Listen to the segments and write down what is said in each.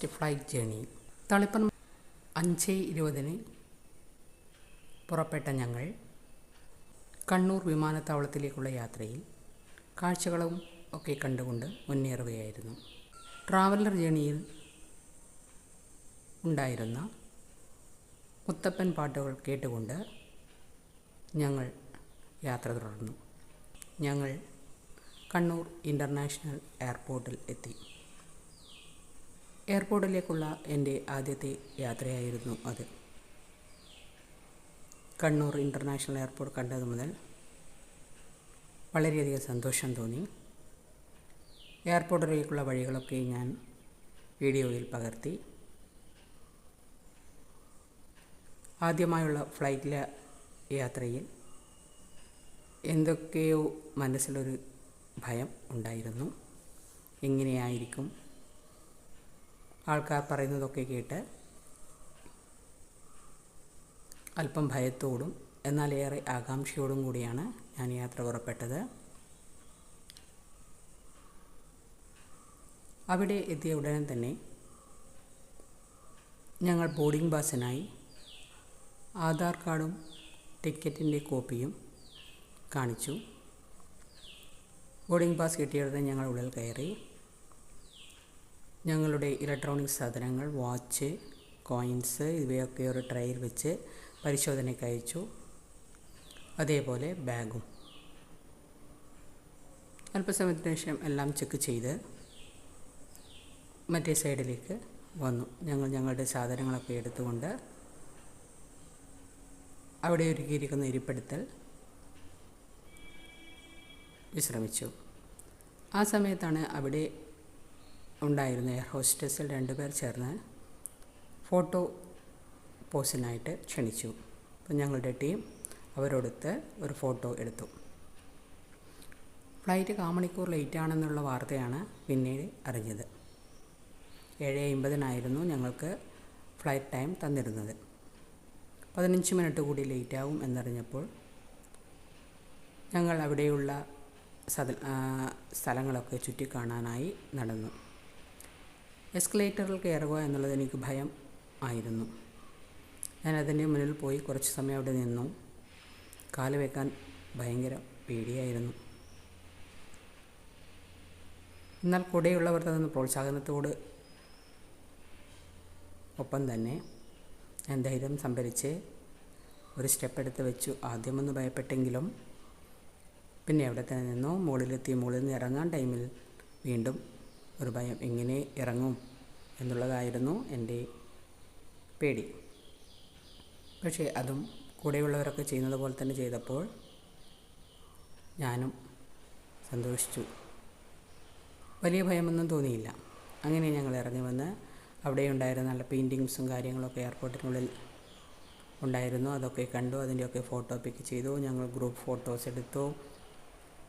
First flight journey. തളിപ്പൻ അഞ്ച് ഇരുപതിന് പുറപ്പെട്ട ഞങ്ങൾ കണ്ണൂർ വിമാനത്താവളത്തിലേക്കുള്ള യാത്രയിൽ കാഴ്ചകളും ഒക്കെ കണ്ടുകൊണ്ട് മുന്നേറുകയായിരുന്നു. ട്രാവലർ ജേണിയിൽ ഉണ്ടായിരുന്ന മുത്തപ്പൻ പാട്ടുകൾ കേട്ടുകൊണ്ട് ഞങ്ങൾ യാത്ര തുടർന്നു. ഞങ്ങൾ കണ്ണൂർ ഇന്റർനാഷണൽ എയർപോർട്ടിൽ എത്തി. എയർപോർട്ടിലേക്കുള്ള എന്റെ ആദ്യത്തെ യാത്രയായിരുന്നു അത്. കണ്ണൂർ ഇന്റർനാഷണൽ എയർപോർട്ട് കണ്ടത് മുതൽ വളരെയധികം സന്തോഷം തോന്നി. എയർപോർട്ടിലേക്കുള്ള വഴികളൊക്കെ ഞാൻ വീഡിയോയിൽ പകർത്തി. ആദ്യമായുള്ള ഫ്ലൈറ്റിലെ യാത്രയിൽ എന്തൊക്കെയോ മനസ്സിലൊരു ഭയം ഉണ്ടായിരുന്നു. എങ്ങനെയായിരിക്കും ആൾക്കാർ പറയുന്നതൊക്കെ കേട്ട് അല്പം ഭയത്തോടും എന്നാൽ ഏറെ ആകാംക്ഷയോടും കൂടിയാണ് ഞാൻ യാത്ര പുറപ്പെട്ടത്. അവിടെ എത്തിയ ഉടനെ തന്നെ ഞങ്ങൾ ബോർഡിംഗ് പാസിനായി ആധാർ കാർഡും ടിക്കറ്റിന്റെ കോപ്പിയും കാണിച്ചു. ബോർഡിംഗ് പാസ് കിട്ടിയുടനെ ഞങ്ങൾ ഉള്ളിൽ കയറി. ഞങ്ങളുടെ ഇലക്ട്രോണിക് സാധനങ്ങൾ വാച്ച് കോയിൻസ് ഇവയൊക്കെ ഒരു ട്രേയിൽ വെച്ച് പരിശോധനയ്ക്ക് അയച്ചു. അതേപോലെ ബാഗും. അല്പസമയത്തിന് ശേഷം എല്ലാം ചെക്ക് ചെയ്ത് മറ്റേ സൈഡിലേക്ക് വന്നു. ഞങ്ങൾ ഞങ്ങളുടെ സാധനങ്ങളൊക്കെ എടുത്തുകൊണ്ട് അവിടെ ഒരുക്കിയിരിക്കുന്ന ഇരിപ്പിടത്തിൽ വിശ്രമിച്ചു. ആ സമയത്താണ് അവിടെ ഉണ്ടായിരുന്ന എയർ ഹോസ്റ്റസിൽ രണ്ടുപേർ ചേർന്ന് ഫോട്ടോ പോസിനായിട്ട് ക്ഷണിച്ചു. അപ്പം ഞങ്ങളുടെ ടീം അവരോടൊത്ത് ഒരു ഫോട്ടോ എടുത്തു. ഫ്ലൈറ്റ് കാമണിക്കൂർ ലേറ്റ് ആണെന്നുള്ള വാർത്തയാണ് പിന്നീട് അറിഞ്ഞത്. ഏഴ് അമ്പതിനായിരുന്നു ഞങ്ങൾക്ക് ഫ്ലൈറ്റ് ടൈം തന്നിരുന്നത്. പതിനഞ്ച് മിനിറ്റ് കൂടി ലേറ്റ് ആവും എന്നറിഞ്ഞപ്പോൾ ഞങ്ങൾ അവിടെയുള്ള സ്ഥലങ്ങളൊക്കെ ചുറ്റിക്കാണാനായി നടന്നു. എസ്കലേറ്ററിൽ കയറുക എന്നുള്ളത് എനിക്ക് ഭയം ആയിരുന്നു. ഞാൻ അതിന്റെ മുന്നിൽ പോയി കുറച്ച് സമയം അവിടെ നിന്നു. കാൽ വെക്കാൻ ഭയങ്കര പേടിയായിരുന്നു. എന്നാൽ കൂടെയുള്ളവർ തന്ന പ്രോത്സാഹനത്തോട് ഒപ്പം തന്നെ ഞാൻ ധൈര്യം സംഭരിച്ച് ഒരു സ്റ്റെപ്പ് എടുത്ത് വെച്ചു. ആദ്യമൊന്ന് ഭയപ്പെട്ടെങ്കിലും പിന്നെ അവിടെ തന്നെ നിന്നു. മുകളിലെത്തി. മുകളിൽ നിന്ന് ഇറങ്ങാൻ ടൈമിൽ വീണ്ടും ഒരു ഭയം. എങ്ങനെ ഇറങ്ങും എന്നുള്ളതായിരുന്നു എന്റെ പേടി. പക്ഷേ അതും കൂടെയുള്ളവരൊക്കെ ചെയ്യുന്നത് പോലെ തന്നെ ചെയ്തപ്പോൾ ഞാനും സന്തോഷിച്ചു. വലിയ ഭയമൊന്നും തോന്നിയില്ല. അങ്ങനെ ഞങ്ങൾ ഇറങ്ങി വന്ന് അവിടെ ഉണ്ടായിരുന്ന നല്ല പെയിന്റിങ്സും കാര്യങ്ങളൊക്കെ എയർപോർട്ടിനുള്ളിൽ ഉണ്ടായിരുന്നു. അതൊക്കെ കണ്ടു അതിന്റെയൊക്കെ ഫോട്ടോ പിക്ക് ചെയ്തു. ഞങ്ങൾ ഗ്രൂപ്പ് ഫോട്ടോസ് എടുത്തു.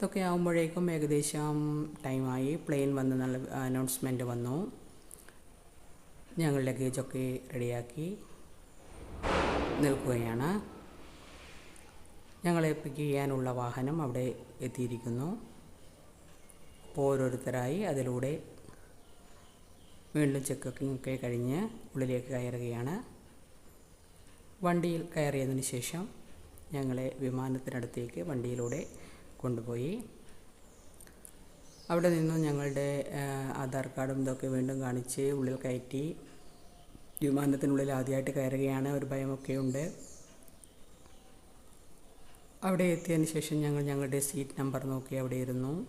ഇതൊക്കെ ആകുമ്പോഴേക്കും ഏകദേശം ടൈമായി പ്ലെയിൻ വന്ന് നല്ല അനൗൺസ്മെന്റ് വന്നു. ഞങ്ങൾ ലഗേജൊക്കെ റെഡിയാക്കി നിൽക്കുകയാണ്. ഞങ്ങളെ പിക്ക് ചെയ്യാനുള്ള വാഹനം അവിടെ എത്തിയിരിക്കുന്നു. അപ്പോൾ ഓരോരുത്തരായി അതിലൂടെ വീണ്ടും ചെക്കിങ് ഒക്കെ കഴിഞ്ഞ് ഉള്ളിലേക്ക് കയറുകയാണ്. വണ്ടിയിൽ കയറിയതിന് ശേഷം ഞങ്ങളെ വിമാനത്തിനടുത്തേക്ക് വണ്ടിയിലൂടെ കൊണ്ടുപോയി. അവിടെ നിന്നും ഞങ്ങളുടെ ആധാർ കാർഡും ഇതൊക്കെ വീണ്ടും കാണിച്ച് ഉള്ളിൽ കയറ്റി. വിമാനത്തിനുള്ളിൽ ആദ്യമായിട്ട് കയറുകയാണ്. ഒരു ഭയമൊക്കെ ഉണ്ട്. അവിടെ എത്തിയതിന് ശേഷം ഞങ്ങൾ ഞങ്ങളുടെ സീറ്റ് നമ്പർ നോക്കി അവിടെ ഇരുന്നു.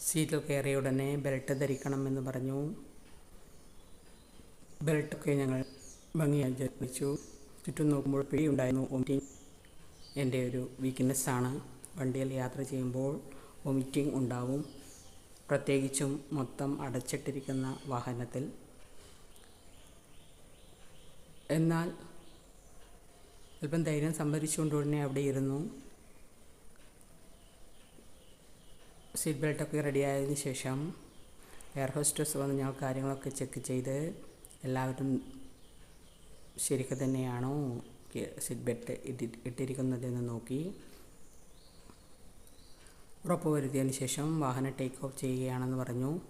സീറ്റിൽ കയറിയ ഉടനെ ബെൽറ്റ് ധരിക്കണം എന്ന് പറഞ്ഞു. ബെൽറ്റൊക്കെ ഞങ്ങൾ ഭംഗിയായി ധരിച്ചു. ചുറ്റും നോക്കുമ്പോൾ പേടിയുണ്ടായിരുന്നു. എന്റെ ഒരു വീക്ക്നെസ്സാണ് വണ്ടിയിൽ യാത്ര ചെയ്യുമ്പോൾ വൊമിറ്റിംഗ് ഉണ്ടാവും. പ്രത്യേകിച്ചും മൊത്തം അടച്ചിട്ടിരിക്കുന്ന വാഹനത്തിൽ. എന്നാൽ അല്പം ധൈര്യം സംഭരിച്ചുകൊണ്ട് ഉടനെ അവിടെ ഇരുന്നു. സീറ്റ് ബെൽറ്റൊക്കെ റെഡിയായതിനു ശേഷം എയർ ഹോസ്റ്റസ് വന്ന് ഞങ്ങൾ കാര്യങ്ങളൊക്കെ ചെക്ക് ചെയ്ത് എല്ലാവരും ശരിക്കും തന്നെയാണോ സീറ്റ് ബെൽറ്റ് ഇട്ടി ഇട്ടിരിക്കുന്നതെന്ന് നോക്കി. ഉറപ്പ് വരുത്തിയതിന് ശേഷം വാഹനം ടേക്ക് ഓഫ് ചെയ്യുകയാണെന്ന് പറഞ്ഞു.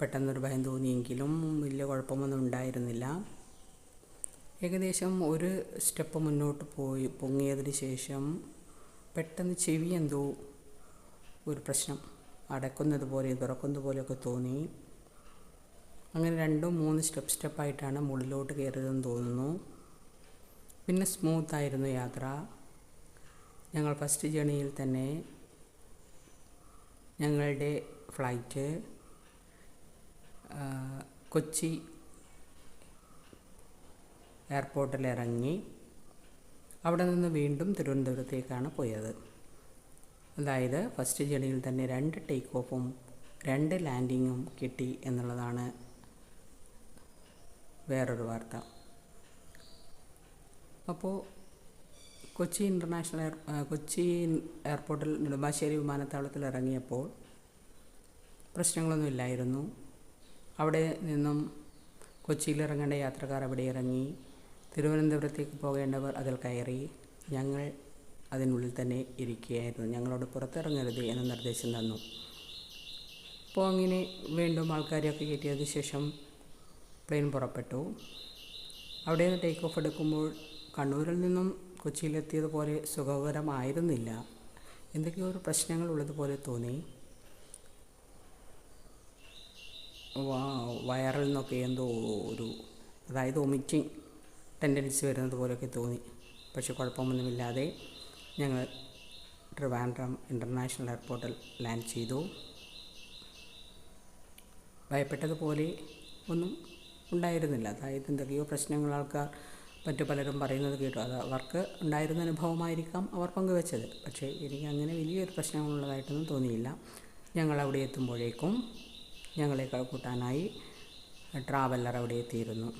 പെട്ടെന്നൊരു ഭയം തോന്നിയെങ്കിലും വലിയ കുഴപ്പമൊന്നും ഉണ്ടായിരുന്നില്ല. ഏകദേശം ഒരു സ്റ്റെപ്പ് മുന്നോട്ട് പോയി പൊങ്ങിയതിന് ശേഷം പെട്ടെന്ന് ചെവി എന്തോ ഒരു പ്രശ്നം അടക്കുന്നത് പോലെ തുറക്കുന്നത് പോലെയൊക്കെ തോന്നി. അങ്ങനെ രണ്ടും മൂന്ന് സ്റ്റെപ്പ് സ്റ്റെപ്പായിട്ടാണ് മുകളിലോട്ട് കയറിയതെന്ന് തോന്നുന്നു. പിന്നെ സ്മൂത്തായിരുന്നു യാത്ര. ഞങ്ങൾ ഫസ്റ്റ് ജേണിയിൽ തന്നെ ഞങ്ങളുടെ ഫ്ലൈറ്റ് കൊച്ചി എയർപോർട്ടിൽ ഇറങ്ങി അവിടെ നിന്ന് വീണ്ടും തിരുവനന്തപുരത്തേക്കാണ് പോയത്. അതായത് ഫസ്റ്റ് ജേണിയിൽ തന്നെ രണ്ട് ടേക്ക് ഓഫും രണ്ട് ലാൻഡിങ്ങും കിട്ടി എന്നുള്ളതാണ് വേറൊരു വാർത്ത. അപ്പോൾ കൊച്ചി ഇന്റർനാഷണൽ എയർ കൊച്ചി എയർപോർട്ടിൽ നെടുമ്പാശ്ശേരി വിമാനത്താവളത്തിൽ ഇറങ്ങിയപ്പോൾ പ്രശ്നങ്ങളൊന്നും ഇല്ലായിരുന്നു. അവിടെ നിന്നും കൊച്ചിയിൽ ഇറങ്ങേണ്ട യാത്രക്കാർ അവിടെ ഇറങ്ങി. തിരുവനന്തപുരത്തേക്ക് പോകേണ്ടവർ അതിൽ കയറി. ഞങ്ങൾ അതിനുള്ളിൽ തന്നെ ഇരിക്കുകയായിരുന്നു. ഞങ്ങളോട് പുറത്തിറങ്ങരുത് എന്ന നിർദ്ദേശം തന്നു. അപ്പോൾ അങ്ങനെ വീണ്ടും ആൾക്കാരെയൊക്കെ കയറ്റിയതിന് ശേഷം പ്ലെയിൻ പുറപ്പെട്ടു. അവിടെ നിന്ന് ടേക്ക് ഓഫ് എടുക്കുമ്പോൾ കണ്ണൂരിൽ നിന്നും കൊച്ചിയിലെത്തിയതുപോലെ സുഖകരമായിരുന്നില്ല. എന്തൊക്കെയോ ഒരു പ്രശ്നങ്ങൾ ഉള്ളതുപോലെ തോന്നി. വയറിൽ നിന്നൊക്കെ എന്തോ ഒരു അതായത് ഒമിറ്റിങ് ടെൻഡൻസി വരുന്നത് പോലെയൊക്കെ തോന്നി. പക്ഷെ കുഴപ്പമൊന്നുമില്ലാതെ ഞങ്ങൾ ട്രിവാൻഡ്രം ഇന്റർനാഷണൽ എയർപോർട്ടിൽ ലാൻഡ് ചെയ്തു. ഭയപ്പെട്ടതുപോലെ ഒന്നും ഉണ്ടായിരുന്നില്ല. അതായത് എന്തൊക്കെയോ പ്രശ്നങ്ങൾ ആൾക്കാർ മറ്റു പലരും പറയുന്നത് കേട്ടു. അത് അവർക്ക് ഉണ്ടായിരുന്ന അനുഭവമായിരിക്കാം അവർ പങ്കുവെച്ചത്. പക്ഷേ എനിക്ക് അങ്ങനെ വലിയൊരു പ്രശ്നങ്ങളുള്ളതായിട്ടൊന്നും തോന്നിയില്ല. ഞങ്ങൾ അവിടെ എത്തുമ്പോഴേക്കും ഞങ്ങളെ കൂട്ടാനായി ട്രാവലർ അവിടെ എത്തിയിരുന്നു.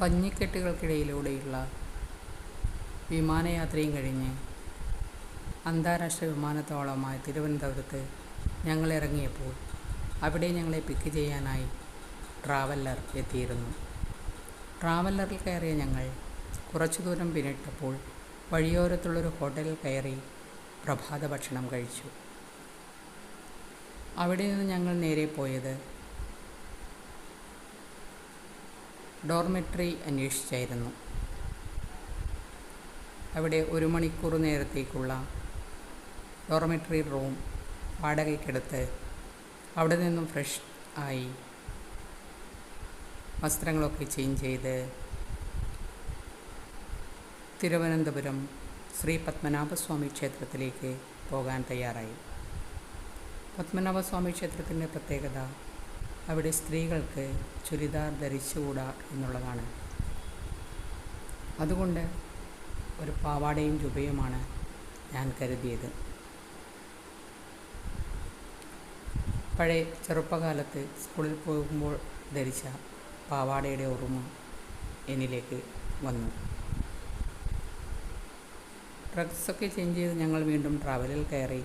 പഞ്ഞിക്കെട്ടുകൾക്കിടയിലൂടെയുള്ള വിമാനയാത്രയും കഴിഞ്ഞ് അന്താരാഷ്ട്ര വിമാനത്താവളമായ തിരുവനന്തപുരത്ത് ഞങ്ങൾ ഇറങ്ങിയപ്പോൾ അവിടെ ഞങ്ങളെ പിക്ക് ചെയ്യാനായി ട്രാവലർ എത്തിയിരുന്നു. ട്രാവലറിൽ കയറിയ ഞങ്ങൾ കുറച്ചു ദൂരം പിന്നിട്ടപ്പോൾ വഴിയോരത്തുള്ളൊരു ഹോട്ടലിൽ കയറി പ്രഭാത ഭക്ഷണം കഴിച്ചു. അവിടെ നിന്ന് ഞങ്ങൾ നേരെ പോയത് ഡോർമെട്രി അന്വേഷിച്ചായിരുന്നു. അവിടെ ഒരു മണിക്കൂർ നേരത്തേക്കുള്ള ഡോർമെട്രി റൂം വാടകയ്ക്കെടുത്ത് അവിടെ നിന്നും ഫ്രഷ് ആയി വസ്ത്രങ്ങളൊക്കെ ചേഞ്ച് ചെയ്ത് തിരുവനന്തപുരം ശ്രീ പത്മനാഭസ്വാമി ക്ഷേത്രത്തിലേക്ക് പോകാൻ തയ്യാറായി. പത്മനാഭസ്വാമി ക്ഷേത്രത്തിന്റെ പ്രത്യേകത അവിടെ സ്ത്രീകൾക്ക് ചുരിദാർ ധരിച്ചുകൂടാ എന്നുള്ളതാണ്. അതുകൊണ്ട് ഒരു പാവാടയും ജുബയുമാണ് ഞാൻ കരുതിയത്. പഴയ ചെറുപ്പകാലത്ത് സ്കൂളിൽ പോകുമ്പോൾ ധരിച്ച പാവാടയുടെ ഓർമ്മ എന്നിലേക്ക് വന്നു. ഡ്രഗ്സൊക്കെ ചേഞ്ച് ചെയ്ത് ഞങ്ങൾ വീണ്ടും ട്രാവലിൽ കയറി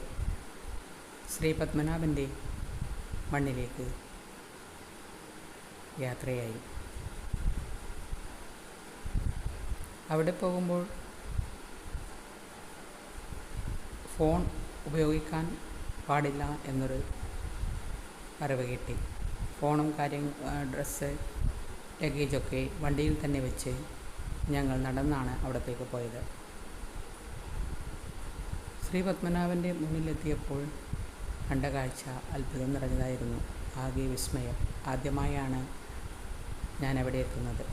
ശ്രീ പത്മനാഭന്റെ മണ്ണിലേക്ക് യാത്രയായി. അവിടെ പോകുമ്പോൾ ഫോൺ ഉപയോഗിക്കാൻ പാടില്ല എന്നൊരു അറിവ് കിട്ടി. ഫോണും കാര്യം ഡ്രസ്സ് ലഗേജൊക്കെ വണ്ടിയിൽ തന്നെ വെച്ച് ഞങ്ങൾ നടന്നാണ് അവിടത്തേക്ക് പോയത്. ശ്രീ പത്മനാഭന്റെ മുന്നിലെത്തിയപ്പോൾ കണ്ട കാഴ്ച അത്ഭുതം നിറഞ്ഞതായിരുന്നു. ആകെ വിസ്മയം. ആദ്യമായാണ് ഞാൻ അവിടെ എത്തുന്നത്.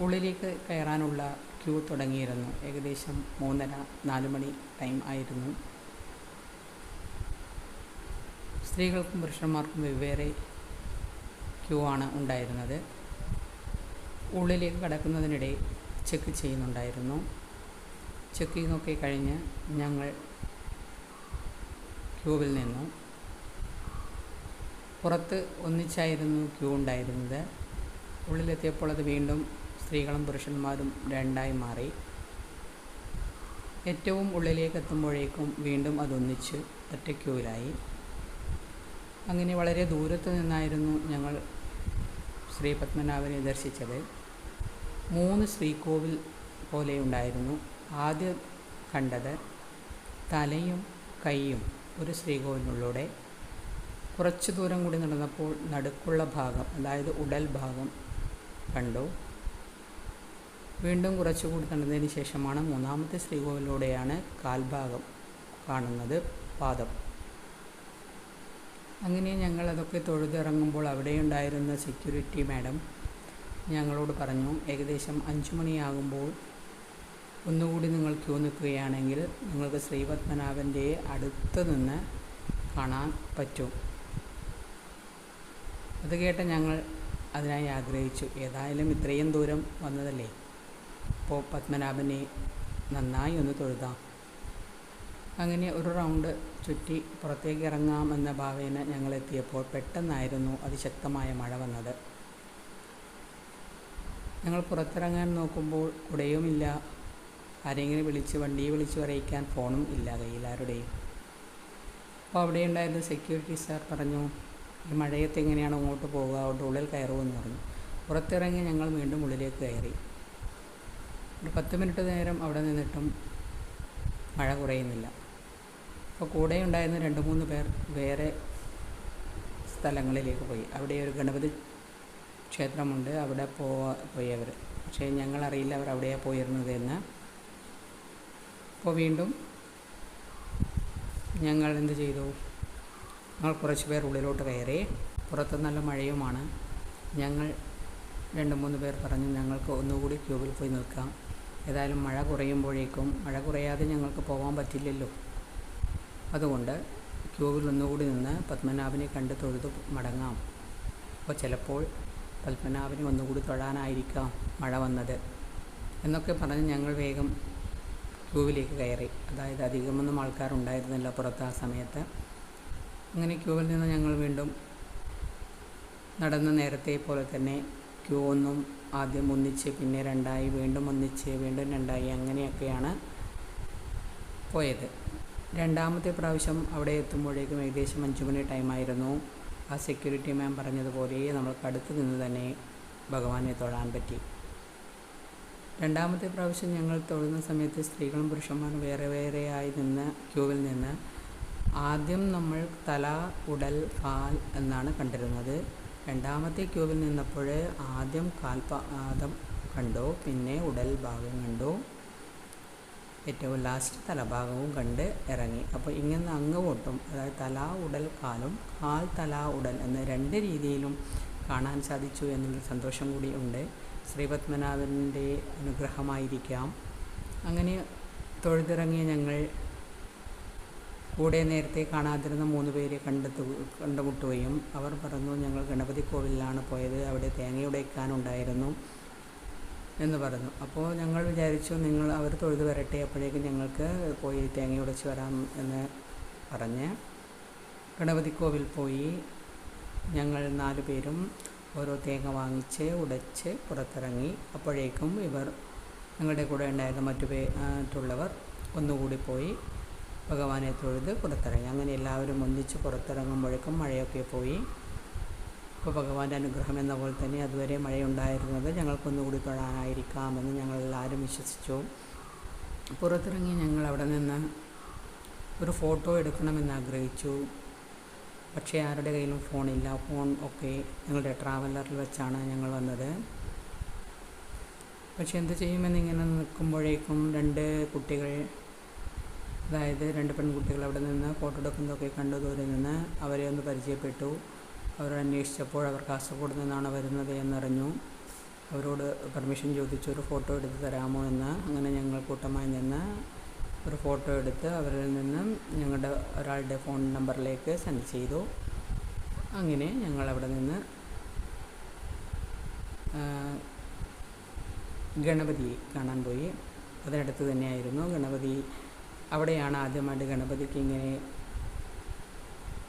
ഉള്ളിലേക്ക് കയറാനുള്ള ക്യൂ തുടങ്ങിയിരുന്നു. ഏകദേശം മൂന്നര നാല് മണി ടൈം ആയിരുന്നു. സ്ത്രീകൾക്കും പുരുഷന്മാർക്കും വെവ്വേറെ ക്യൂ ആണ് ഉണ്ടായിരുന്നത്. ഉള്ളിലേക്ക് കടക്കുന്നതിനിടെ ചെക്ക് ചെയ്യുന്നുണ്ടായിരുന്നു. ചെക്ക് ഒക്കെ കഴിഞ്ഞ് ഞങ്ങൾ ക്യൂവിൽ നിന്നു. പുറത്ത് ഒന്നിച്ചായിരുന്നു ക്യൂ ഉണ്ടായിരുന്നത്. ഉള്ളിലെത്തിയപ്പോൾ അത് വീണ്ടും സ്ത്രീകളും പുരുഷന്മാരും രണ്ടായി മാറി. ഏറ്റവും ഉള്ളിലേക്ക് എത്തുമ്പോഴേക്കും വീണ്ടും അതൊന്നിച്ച് ഒറ്റ ക്യൂവിലായി. അങ്ങനെ വളരെ ദൂരത്ത് നിന്നായിരുന്നു ഞങ്ങൾ ശ്രീ പത്മനാഭനെ ദർശിച്ചത്. മൂന്ന് ശ്രീകോവിൽ പോലെ ഉണ്ടായിരുന്നു ആദ്യം കണ്ടത്. തലയും കൈയും ഒരു ശ്രീകോവിലിനുള്ളിലൂടെ കുറച്ച് ദൂരം കൂടി നടന്നപ്പോൾ നടുക്കുള്ള ഭാഗം അതായത് ഉടൽ ഭാഗം കണ്ടു. വീണ്ടും കുറച്ചുകൂടി നടന്നതിന് ശേഷമാണ് മൂന്നാമത്തെ ശ്രീകോവിലൂടെയാണ് കാൽഭാഗം കാണുന്നത് പാദം. അങ്ങനെ ഞങ്ങൾ അതൊക്കെ തൊഴുതിറങ്ങുമ്പോൾ അവിടെയുണ്ടായിരുന്ന സെക്യൂരിറ്റി മാഡം ഞങ്ങളോട് പറഞ്ഞു ഏകദേശം അഞ്ചു മണിയാകുമ്പോൾ ഒന്നുകൂടി നിങ്ങൾ ക്യൂ നിൽക്കുകയാണെങ്കിൽ നിങ്ങൾക്ക് ശ്രീപത്മനാഭന്റെ അടുത്ത് നിന്ന് കാണാൻ പറ്റും. അത് കേട്ട ഞങ്ങൾ അതിനായി ആഗ്രഹിച്ചു ഏതായാലും ഇത്രയും ദൂരം വന്നതല്ലേ? അപ്പോൾ പത്മനാഭനെ നന്നായി ഒന്ന് തൊഴുതാം. അങ്ങനെ ഒരു റൗണ്ട് ചുറ്റി പുറത്തേക്ക് ഇറങ്ങാമെന്ന ഭാവേന ഞങ്ങൾ എത്തിയപ്പോൾ പെട്ടെന്നായിരുന്നു അതിശക്തമായ മഴ വന്നത്. ഞങ്ങൾ പുറത്തിറങ്ങാൻ നോക്കുമ്പോൾ കുടയുമില്ല. ആരെങ്കിലും വിളിച്ച് വണ്ടിയെ വിളിച്ച് അറിയിക്കാൻ ഫോണും ഇല്ല കയ്യിൽ ആരുടെയും. അപ്പോൾ അവിടെ ഉണ്ടായിരുന്ന സെക്യൂരിറ്റി സാർ പറഞ്ഞു ഈ മഴയത്ത് എങ്ങനെയാണ് അങ്ങോട്ട് പോകുക അവിടെ ഉള്ളിൽ കയറുമെന്ന് പറഞ്ഞു. പുറത്തിറങ്ങി ഞങ്ങൾ വീണ്ടും ഉള്ളിലേക്ക് കയറി. ഒരു പത്ത് മിനിറ്റ് നേരം അവിടെ നിന്നിട്ടും മഴ കുറയുന്നില്ല. അപ്പോൾ കൂടെ ഉണ്ടായിരുന്ന രണ്ട് മൂന്ന് പേർ വേറെ സ്ഥലങ്ങളിലേക്ക് പോയി. അവിടെ ഒരു ഗണപതി ക്ഷേത്രമുണ്ട്. അവിടെ പോവാ പോയി അവർ പക്ഷേ ഞങ്ങളറിയില്ല അവർ അവിടെയാണ് പോയിരുന്നത് എന്ന്. അപ്പോൾ വീണ്ടും ഞങ്ങൾ എന്ത് ചെയ്തു? ഞങ്ങൾ കുറച്ച് പേർ ഉള്ളിലോട്ട് കയറി. പുറത്ത് നല്ല മഴയുമാണ്. ഞങ്ങൾ രണ്ട് മൂന്ന് പേർ പറഞ്ഞു ഞങ്ങൾക്ക് ഒന്നുകൂടി ക്യൂബിൽ പോയി നിൽക്കാം. ഏതായാലും മഴ കുറയുമ്പോഴേക്കും മഴ കുറയാതെ ഞങ്ങൾക്ക് പോകാൻ പറ്റില്ലല്ലോ. അതുകൊണ്ട് ക്യൂവിൽ ഒന്നുകൂടി നിന്ന് പത്മനാഭനെ കണ്ട് തൊഴുത് മടങ്ങാം. അപ്പോൾ ചിലപ്പോൾ പത്മനാഭനെ ഒന്നുകൂടി തൊഴാനായിരിക്കാം മഴ വന്നത്. എന്നൊക്കെ പറഞ്ഞ് ഞങ്ങൾ വേഗം ക്യൂവിലേക്ക് കയറി. അതായത് അധികമൊന്നും ആൾക്കാരുണ്ടായിരുന്നില്ല പുറത്ത് ആ സമയത്ത്. അങ്ങനെ ക്യൂവിൽ നിന്ന് ഞങ്ങൾ വീണ്ടും നടന്ന നേരത്തെ പോലെ തന്നെ ക്യൂ ഒന്നും ആദ്യം ഒന്നിച്ച് പിന്നെ രണ്ടായി വീണ്ടും ഒന്നിച്ച് വീണ്ടും രണ്ടായി അങ്ങനെയൊക്കെയാണ് പോയത്. രണ്ടാമത്തെ പ്രാവശ്യം അവിടെ എത്തുമ്പോഴേക്കും ഏകദേശം അഞ്ച് മണി ടൈമായിരുന്നു ആ സെക്യൂരിറ്റി മാം പറഞ്ഞതുപോലെ നമ്മൾക്ക് അടുത്ത് നിന്ന് തന്നെ ഭഗവാനെ തൊഴാൻ പറ്റി. രണ്ടാമത്തെ പ്രാവശ്യം ഞങ്ങൾ തൊഴുന്ന സമയത്ത് സ്ത്രീകളും പുരുഷന്മാരും വേറെ വേറെയായി നിന്ന് ക്യൂവിൽ നിന്ന് ആദ്യം നമ്മൾ തല ഉടൽ കാൽ എന്നാണ് കണ്ടിരുന്നത്. രണ്ടാമത്തെ ക്യൂവിൽ നിന്നപ്പോൾ ആദ്യം കാൽപാദം കണ്ടു പിന്നെ ഉടൽ ഭാഗം കണ്ടു. ഏറ്റവും ലാസ്റ്റ് തലഭാഗവും കണ്ട് ഇറങ്ങി. അപ്പോൾ ഇങ്ങനെ അങ്ങോട്ടും അതായത് തല ഉടൽ കാലും കാൽ തല ഉടൽ എന്ന രണ്ട് രീതിയിലും കാണാൻ സാധിച്ചു എന്നുള്ള സന്തോഷം കൂടി ഉണ്ട്. ശ്രീപത്മനാഭന്റെ അനുഗ്രഹമായിരിക്കാം. അങ്ങനെ തൊഴുതിറങ്ങിയ ഞങ്ങൾ കൂടെ നേരത്തെ കാണാതിരുന്ന മൂന്ന് പേരെ കണ്ടെത്തു കണ്ടുമുട്ടുകയും അവർ പറഞ്ഞു ഞങ്ങൾ ഗണപതി കോവിലിലാണ് പോയത്. അവിടെ തേങ്ങ ഉടയ്ക്കാനുണ്ടായിരുന്നു എന്ന് പറഞ്ഞു. അപ്പോൾ ഞങ്ങൾ വിചാരിച്ചു നിങ്ങൾ അവർ തൊഴുത് വരട്ടെ അപ്പോഴേക്കും ഞങ്ങൾക്ക് പോയി തേങ്ങ ഉടച്ച് വരാം എന്ന് പറഞ്ഞ് ഗണപതി കോവിൽ പോയി. ഞങ്ങൾ നാല് പേരും ഓരോ തേങ്ങ വാങ്ങിച്ച് ഉടച്ച് പുറത്തിറങ്ങി. അപ്പോഴേക്കും ഇവർ ഞങ്ങളുടെ കൂടെ ഉണ്ടായിരുന്ന മറ്റു പേട്ടുള്ളവർ ഒന്നുകൂടി പോയി ഭഗവാനെ തൊഴുത് പുറത്തിറങ്ങി. അങ്ങനെ എല്ലാവരും ഒന്നിച്ച് പുറത്തിറങ്ങുമ്പോഴേക്കും മഴയൊക്കെ പോയി. അപ്പോൾ ഭഗവാന്റെ അനുഗ്രഹം എന്ന പോലെ തന്നെ അതുവരെ മഴയുണ്ടായിരുന്നത് ഞങ്ങൾക്കൊന്നുകൂടി തൊഴാനായിരിക്കാമെന്ന് ഞങ്ങൾ എല്ലാവരും വിശ്വസിച്ചു. പുറത്തിറങ്ങി ഞങ്ങൾ അവിടെ നിന്ന് ഒരു ഫോട്ടോ എടുക്കണമെന്ന് ആഗ്രഹിച്ചു. പക്ഷേ ആരുടെ കയ്യിലും ഫോണില്ല. ഫോൺ ഒക്കെ ഞങ്ങളുടെ ട്രാവലറിൽ വെച്ചാണ് ഞങ്ങൾ വന്നത്. പക്ഷെ എന്ത് ചെയ്യുമെന്ന് ഇങ്ങനെ നിൽക്കുമ്പോഴേക്കും രണ്ട് കുട്ടികൾ അതായത് രണ്ട് പെൺകുട്ടികൾ അവിടെ നിന്ന് ഫോട്ടോ എടുക്കുന്നതൊക്കെ കണ്ടു. ദൂരെ നിന്ന് അവരെ ഒന്ന് പരിചയപ്പെട്ടു. അവർ അന്വേഷിച്ചപ്പോൾ അവർ കാസർഗോഡ് നിന്നാണ് വരുന്നത് എന്നറിഞ്ഞു. അവരോട് പെർമിഷൻ ചോദിച്ചു ഒരു ഫോട്ടോ എടുത്ത് തരാമോ? എന്ന്. അങ്ങനെ ഞങ്ങൾ കൂട്ടമായി നിന്ന് ഒരു ഫോട്ടോ എടുത്ത് അവരിൽ നിന്നും ഞങ്ങളുടെ ഒരാളുടെ ഫോൺ നമ്പറിലേക്ക് സെൻഡ് ചെയ്തു. അങ്ങനെ ഞങ്ങൾ അവിടെ നിന്ന് ഗണപതി കാണാൻ പോയി. അതിനടുത്ത് തന്നെയായിരുന്നു ഗണപതി. അവിടെയാണ് ആദ്യമായിട്ട് ഗണപതിക്ക് ഇങ്ങനെ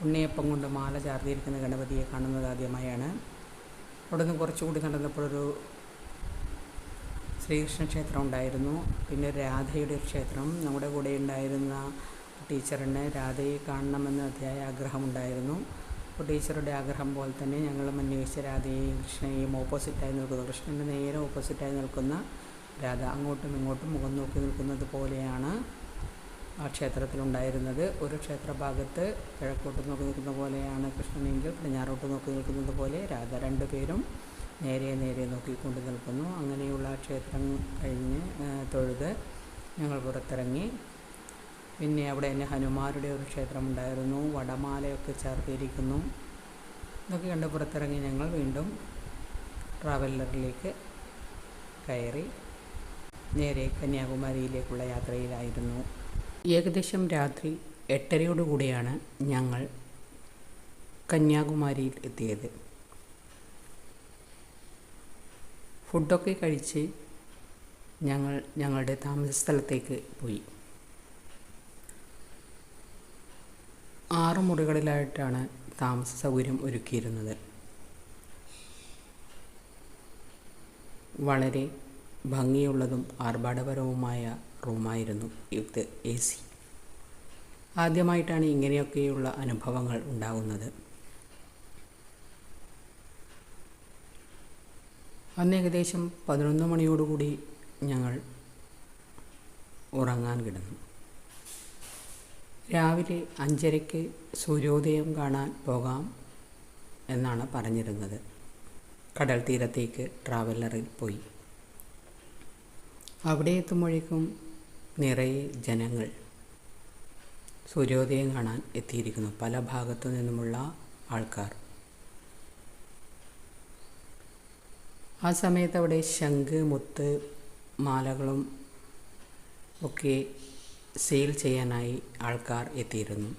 ഉണ്ണിയപ്പം കൊണ്ട് മാല ചാർത്തിയിരിക്കുന്ന ഗണപതിയെ കാണുന്നത് ആദ്യമായാണ്. അവിടെ നിന്ന് കുറച്ചുകൂടി നടന്നപ്പോഴൊരു ശ്രീകൃഷ്ണ ക്ഷേത്രം ഉണ്ടായിരുന്നു. പിന്നെ രാധയുടെ ക്ഷേത്രം. നമ്മുടെ കൂടെ ഉണ്ടായിരുന്ന ടീച്ചറിന് രാധയെ കാണണമെന്ന് അതിയായ ആഗ്രഹമുണ്ടായിരുന്നു. അപ്പോൾ ടീച്ചറുടെ ആഗ്രഹം പോലെ തന്നെ ഞങ്ങളും അന്വേഷിച്ച രാധയെയും കൃഷ്ണയെയും ഓപ്പോസിറ്റായി നിൽക്കുന്നു. കൃഷ്ണന്റെ നേരെ ഓപ്പോസിറ്റായി നിൽക്കുന്ന രാധ അങ്ങോട്ടും ഇങ്ങോട്ടും മുഖം നോക്കി നിൽക്കുന്നത് പോലെയാണ്. ആ ക്ഷേത്രത്തിലുണ്ടായിരുന്നത്. ഒരു ക്ഷേത്രഭാഗത്ത് കിഴക്കോട്ട് നോക്കി നിൽക്കുന്ന പോലെയാണ് കൃഷ്ണനെങ്കിൽ പടിഞ്ഞാറോട്ട് നോക്കി നിൽക്കുന്നത് പോലെ രാധ രണ്ടു പേരും നേരെ നേരെ നോക്കിക്കൊണ്ട് നിൽക്കുന്നു. അങ്ങനെയുള്ള ക്ഷേത്രം കഴിഞ്ഞ് തൊഴുത് ഞങ്ങൾ പുറത്തിറങ്ങി. പിന്നെ അവിടെ തന്നെ ഹനുമാരുടെ ഒരു ക്ഷേത്രമുണ്ടായിരുന്നു. വടമാലയൊക്കെ ചേർത്തിരിക്കുന്നു. ഇതൊക്കെ കണ്ട് പുറത്തിറങ്ങി ഞങ്ങൾ വീണ്ടും ട്രാവലറിലേക്ക് കയറി. നേരെ കന്യാകുമാരിയിലേക്കുള്ള യാത്രയിലായിരുന്നു. ഏകദേശം രാത്രി എട്ടരയോടുകൂടിയാണ് ഞങ്ങൾ കന്യാകുമാരിയിൽ എത്തിയത്. ഫുഡൊക്കെ കഴിച്ച് ഞങ്ങൾ ഞങ്ങളുടെ താമസ സ്ഥലത്തേക്ക് പോയി. ആറ് മുറികളിലായിട്ടാണ് താമസ സൗകര്യം ഒരുക്കിയിരുന്നത്. വളരെ ഭംഗിയുള്ളതും ആർഭാടപരവുമായ റൂമായിരുന്നു ഇത് എ സി. ആദ്യമായിട്ടാണ് ഇങ്ങനെയൊക്കെയുള്ള അനുഭവങ്ങൾ ഉണ്ടാകുന്നത്. അന്ന് ഏകദേശം പതിനൊന്ന് മണിയോടുകൂടി ഞങ്ങൾ ഉറങ്ങാൻ കിടന്നു. രാവിലെ അഞ്ചരയ്ക്ക് സൂര്യോദയം കാണാൻ പോകാം എന്നാണ് പറഞ്ഞിരുന്നത്. കടൽ തീരത്തേക്ക് ട്രാവലറിൽ പോയി. അവിടെ എത്തുമ്പോഴേക്കും നിറയെ ജനങ്ങൾ സൂര്യോദയം കാണാൻ എത്തിയിരിക്കുന്നു. പല ഭാഗത്തു നിന്നുമുള്ള ആൾക്കാർ. ആ സമയത്ത് അവിടെ ശംഖ് മുത്ത് മാലകളും ഒക്കെ സെയിൽ ചെയ്യാനായി ആൾക്കാർ എത്തിയിരുന്നു.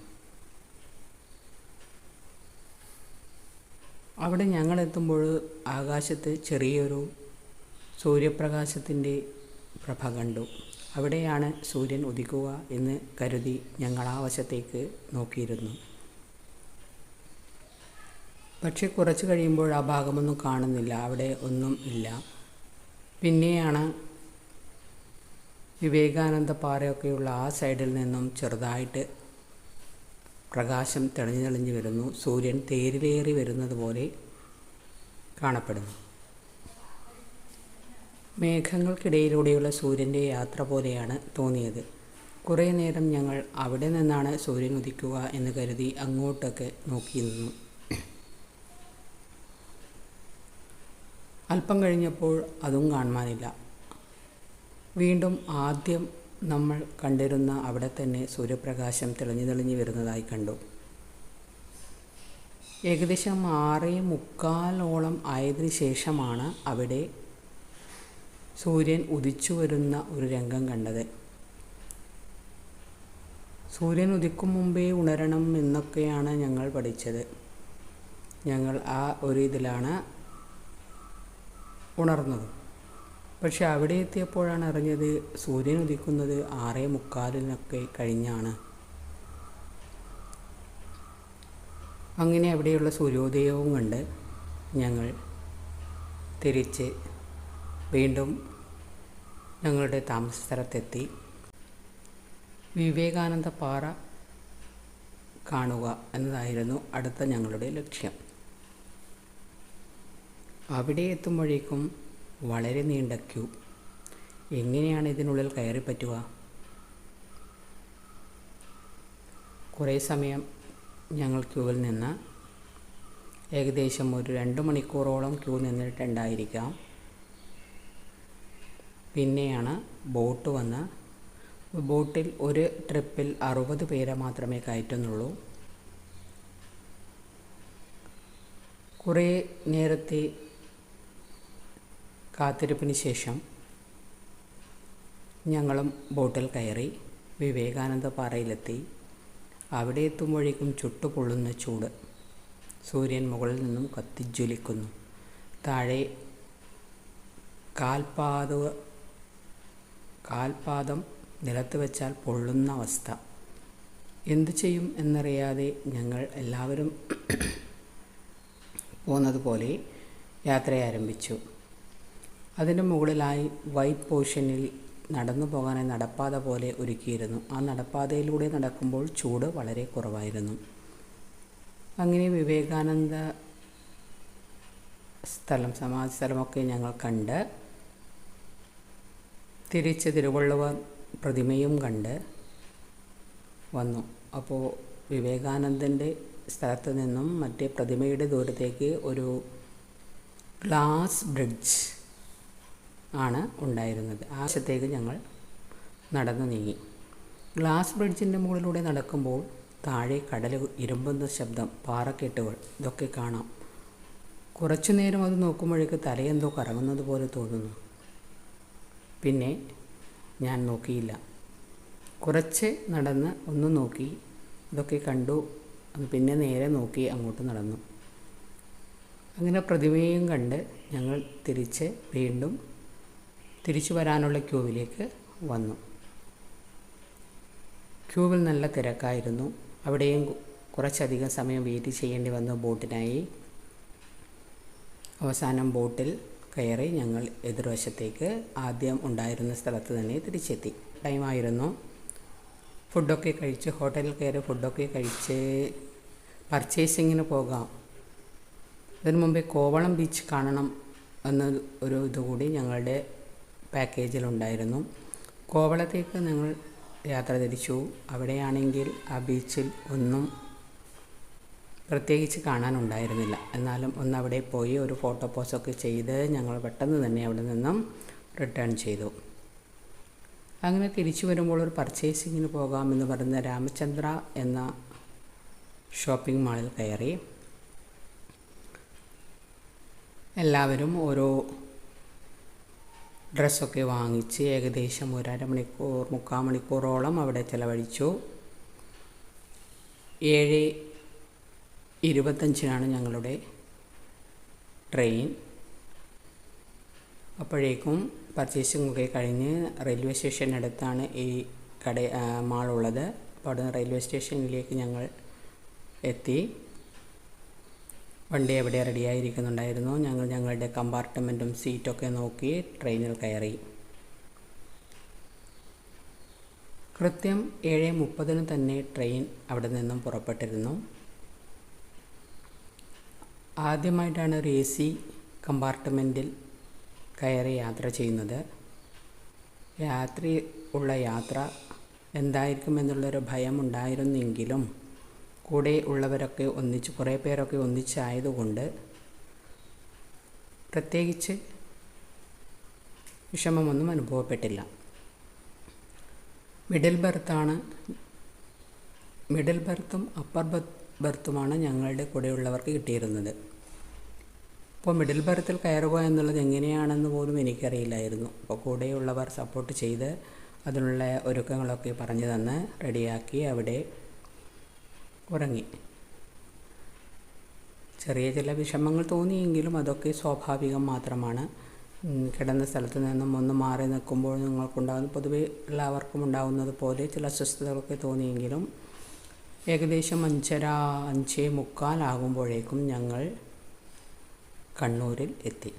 അവിടെ ഞങ്ങൾ എത്തുമ്പോൾ ആകാശത്ത് ചെറിയൊരു സൂര്യപ്രകാശത്തിന്റെ പ്രഭ കണ്ടു. അവിടെയാണ് സൂര്യൻ ഉദിക്കുക എന്ന് കരുതി ഞങ്ങൾ ആ വശത്തേക്ക് നോക്കിയിരുന്നു. പക്ഷെ കുറച്ച് കഴിയുമ്പോൾ ആ ഭാഗമൊന്നും കാണുന്നില്ല. അവിടെ ഒന്നും ഇല്ല. പിന്നെയാണ് വിവേകാനന്ദ പാറയൊക്കെയുള്ള ആ സൈഡിൽ നിന്നും ചെറുതായിട്ട് പ്രകാശം തെളിഞ്ഞു തെളിഞ്ഞു വരുന്നു. സൂര്യൻ തേരിലേറി വരുന്നത് പോലെ കാണപ്പെടുന്നു. മേഘങ്ങൾക്കിടയിലൂടെയുള്ള സൂര്യന്റെ യാത്ര പോലെയാണ് തോന്നിയത്. കുറേ നേരം ഞങ്ങൾ അവിടെ നിന്നാണ് സൂര്യൻ ഉദിക്കുക എന്ന് കരുതി അങ്ങോട്ടൊക്കെ നോക്കി നിന്നു. അല്പം കഴിഞ്ഞപ്പോൾ അതും കാണുവാനില്ല. വീണ്ടും ആദ്യം നമ്മൾ കണ്ടിരുന്ന അവിടെ തന്നെ സൂര്യപ്രകാശം തെളിഞ്ഞു തെളിഞ്ഞു വരുന്നതായി കണ്ടു. ഏകദേശം ആറേ മുക്കാലോളം ആയതിനു ശേഷമാണ് അവിടെ സൂര്യൻ ഉദിച്ചു വരുന്ന ഒരു രംഗം കണ്ടത്. സൂര്യൻ ഉദിക്കും മുമ്പേ ഉണരണം എന്നൊക്കെയാണ് ഞങ്ങൾ പഠിച്ചത്. ഞങ്ങൾ ആ ഒരു ഇതിലാണ് ഉണർന്നത്. പക്ഷെ അവിടെ എത്തിയപ്പോഴാണ് അറിഞ്ഞത് സൂര്യൻ ഉദിക്കുന്നത് ആറേ മുക്കാലിനൊക്കെ കഴിഞ്ഞാണ്. അങ്ങനെ അവിടെയുള്ള സൂര്യോദയവും കണ്ട് ഞങ്ങൾ തിരിച്ച് വീണ്ടും ഞങ്ങളുടെ താമസ സ്ഥലത്തെത്തി വിവേകാനന്ദ പാറ കാണുക എന്നതായിരുന്നു അടുത്ത ഞങ്ങളുടെ ലക്ഷ്യം. അവിടെ എത്തുമ്പോഴേക്കും വളരെ നീണ്ട ക്യൂ. എങ്ങനെയാണ് ഇതിനുള്ളിൽ കയറി പറ്റുക? കുറേ സമയം ഞങ്ങൾ ക്യൂവിൽ നിന്ന് ഏകദേശം ഒരു രണ്ട് മണിക്കൂറോളം ക്യൂ നിന്നിട്ടുണ്ടായിരിക്കാം. പിന്നെയാണ് ബോട്ട് വന്ന് ബോട്ടിൽ ഒരു ട്രിപ്പിൽ അറുപത് പേരെ മാത്രമേ കയറ്റുന്നുള്ളൂ. കുറേ നേരത്തെ കാത്തിരിപ്പിന് ശേഷം ഞങ്ങളും ബോട്ടിൽ കയറി വിവേകാനന്ദ പാറയിലെത്തി. അവിടെ എത്തുമ്പോഴേക്കും ചുട്ടുപൊള്ളുന്ന ചൂട്. സൂര്യൻ മുകളിൽ നിന്നും കത്തിജ്വലിക്കുന്നു. താഴെ കാൽപാത കാൽപാദം നിലത്ത് വെച്ചാൽ പൊള്ളുന്ന അവസ്ഥ. എന്തു ചെയ്യും എന്നറിയാതെ ഞങ്ങൾ എല്ലാവരും പോന്നതുപോലെ യാത്ര ആരംഭിച്ചു. അതിന് മുകളിലായി വൈറ്റ് പോർഷനിൽ നടന്നു പോകാനായി നടപ്പാത പോലെ ഒരുക്കിയിരുന്നു. ആ നടപ്പാതയിലൂടെ നടക്കുമ്പോൾ ചൂട് വളരെ കുറവായിരുന്നു. അങ്ങനെ വിവേകാനന്ദ സ്ഥലം സമാധി സ്ഥലമൊക്കെ ഞങ്ങൾ കണ്ട് തിരിച്ച് തിരുവള്ളുവർ പ്രതിമയും കണ്ട് വന്നു. അപ്പോൾ വിവേകാനന്ദന്റെ സ്ഥലത്ത് നിന്നും മറ്റേ പ്രതിമയുടെ ദൂരത്തേക്ക് ഒരു ഗ്ലാസ് ബ്രിഡ്ജ് ആണ് ഉണ്ടായിരുന്നത്. ആ വശത്തേക്ക് ഞങ്ങൾ നടന്നു നീങ്ങി. ഗ്ലാസ് ബ്രിഡ്ജിന്റെ മുകളിലൂടെ നടക്കുമ്പോൾ താഴെ കടൽ ഇരുമ്പുന്ന ശബ്ദം പാറക്കെട്ടുകൾ ഇതൊക്കെ കാണാം. കുറച്ചു നേരം അത് നോക്കുമ്പോഴേക്ക് തലയെന്തോ കറങ്ങുന്നത് പോലെ തോന്നുന്നു. പിന്നെ ഞാൻ നോക്കിയില്ല. കുറച്ച് നടന്ന് ഒന്ന് നോക്കി. ഇതൊക്കെ കണ്ടു. പിന്നെ നേരെ നോക്കി അങ്ങോട്ട് നടന്നു. അങ്ങനെ പ്രതിമയും കണ്ട് ഞങ്ങൾ തിരിച്ച് വീണ്ടും തിരിച്ചു വരാനുള്ള ക്യൂവിലേക്ക് വന്നു. ക്യൂവിൽ നല്ല തിരക്കായിരുന്നു. അവിടെയും കുറച്ചധികം സമയം വെയിറ്റ് ചെയ്യേണ്ടി വന്നു ബോട്ടിനായി അവസാനം ബോട്ടിൽ കയറി ഞങ്ങൾ എതിർവശത്തേക്ക് ആദ്യം ഉണ്ടായിരുന്ന സ്ഥലത്ത് തന്നെ തിരിച്ചെത്തി. ടൈമായിരുന്നു. ഫുഡൊക്കെ കഴിച്ച് ഹോട്ടലിൽ കയറി ഫുഡൊക്കെ കഴിച്ച് പർച്ചേസിങ്ങിന് പോകാം. അതിനു മുമ്പേ കോവളം ബീച്ച് കാണണം എന്ന ഒരു ഇതുകൂടി ഞങ്ങളുടെ പാക്കേജിലുണ്ടായിരുന്നു കോവളത്തേക്ക് ഞങ്ങൾ യാത്ര തിരിച്ചു. അവിടെയാണെങ്കിൽ ആ ബീച്ചിൽ ഒന്നും പ്രത്യേകിച്ച് കാണാനുണ്ടായിരുന്നില്ല. എന്നാലും ഒന്ന് അവിടെ പോയി ഒരു ഫോട്ടോ പോസ്റ്റൊക്കെ ചെയ്ത് ഞങ്ങൾ പെട്ടെന്ന് തന്നെ അവിടെ നിന്നും റിട്ടേൺ ചെയ്തു. അങ്ങനെ തിരിച്ചു വരുമ്പോൾ ഒരു പർച്ചേസിങ്ങിന് പോകാമെന്ന് പറയുന്ന രാമചന്ദ്ര എന്ന ഷോപ്പിംഗ് മാളിൽ കയറി. എല്ലാവരും ഓരോ ഡ്രസ്സൊക്കെ വാങ്ങിച്ച് ഏകദേശം ഒരു അരമണിക്കൂർ മുക്കാൽ മണിക്കൂറോളം അവിടെ ചിലവഴിച്ചു. ഏഴ് ഇരുപത്തഞ്ചിനാണ് ഞങ്ങളുടെ ട്രെയിൻ. അപ്പോഴേക്കും പർച്ചേസിംഗ് കഴിഞ്ഞ് റെയിൽവേ സ്റ്റേഷനടുത്താണ് ഈ കട മാളുള്ളത്. അപ്പോൾ അവിടെ റെയിൽവേ സ്റ്റേഷനിലേക്ക് ഞങ്ങൾ എത്തി. വണ്ടി എവിടെ റെഡിയായിരിക്കുന്നുണ്ടായിരുന്നു. ഞങ്ങൾ ഞങ്ങളുടെ കമ്പാർട്ട്മെന്റും സീറ്റൊക്കെ നോക്കി ട്രെയിനിൽ കയറി. കൃത്യം ഏഴ് മുപ്പതിന് തന്നെ ട്രെയിൻ അവിടെ നിന്നും പുറപ്പെട്ടിരുന്നു. ആദ്യമായിട്ടാണ് ഒരു എ സി കമ്പാർട്ട്മെന്റിൽ കയറി യാത്ര ചെയ്യുന്നത്. രാത്രി ഉള്ള യാത്ര എന്തായിരിക്കും എന്തായിരിക്കുമെന്നുള്ളൊരു ഭയം ഉണ്ടായിരുന്നെങ്കിലും കൂടെ ഉള്ളവരൊക്കെ ഒന്നിച്ച് കുറേ പേരൊക്കെ ഒന്നിച്ചായതുകൊണ്ട് പ്രത്യേകിച്ച് വിഷമമൊന്നും അനുഭവപ്പെട്ടില്ല. മിഡിൽ ബർത്താണ് മിഡിൽ ബർത്തും അപ്പർ ബർത്തുമാണ് ഞങ്ങളുടെ കൂടെയുള്ളവർക്ക് കിട്ടിയിരുന്നത്. അപ്പോൾ മിഡിൽ ബർത്തിൽ കയറുക എന്നുള്ളത് എങ്ങനെയാണെന്ന് പോലും എനിക്കറിയില്ലായിരുന്നു. അപ്പോൾ കൂടെയുള്ളവർ സപ്പോർട്ട് ചെയ്ത് അതിനുള്ള ഒരുക്കങ്ങളൊക്കെ പറഞ്ഞു തന്ന് റെഡിയാക്കി അവിടെ ഉറങ്ങി. ചെറിയ ചില വിഷമങ്ങൾ തോന്നിയെങ്കിലും അതൊക്കെ സ്വാഭാവികം മാത്രമാണ്. കിടന്ന സ്ഥലത്ത് നിന്നും ഒന്ന് മാറി നിൽക്കുമ്പോൾ നിങ്ങൾക്കുണ്ടാകുന്ന പൊതുവെ എല്ലാവർക്കും ഉണ്ടാകുന്നത് പോലെ ചില അസ്വസ്ഥതകളൊക്കെ തോന്നിയെങ്കിലും ഏകദേശം അഞ്ചര അഞ്ചേ മുക്കാലാകുമ്പോഴേക്കും ഞങ്ങൾ കണ്ണൂരിൽ എത്തി.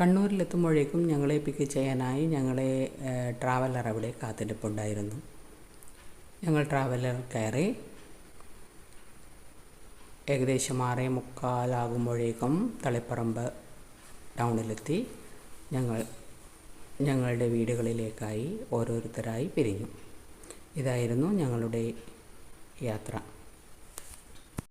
കണ്ണൂരിലെത്തുമ്പോഴേക്കും ഞങ്ങളെ പിക്ക് ചെയ്യാനായി ഞങ്ങളെ ട്രാവലർ അവിടെ കാത്തിരിപ്പുണ്ടായിരുന്നു. ഞങ്ങൾ ട്രാവലർ കയറി ഏകദേശം ആറേ മുക്കാലാകുമ്പോഴേക്കും തളിപ്പറമ്പ് ടൗണിലെത്തി. ഞങ്ങൾ ഞങ്ങളുടെ വീടുകളിലേക്കായി ഓരോരുത്തരായി പിരിഞ്ഞു. ഇതായിരുന്നു ഞങ്ങളുടെ യാത്ര.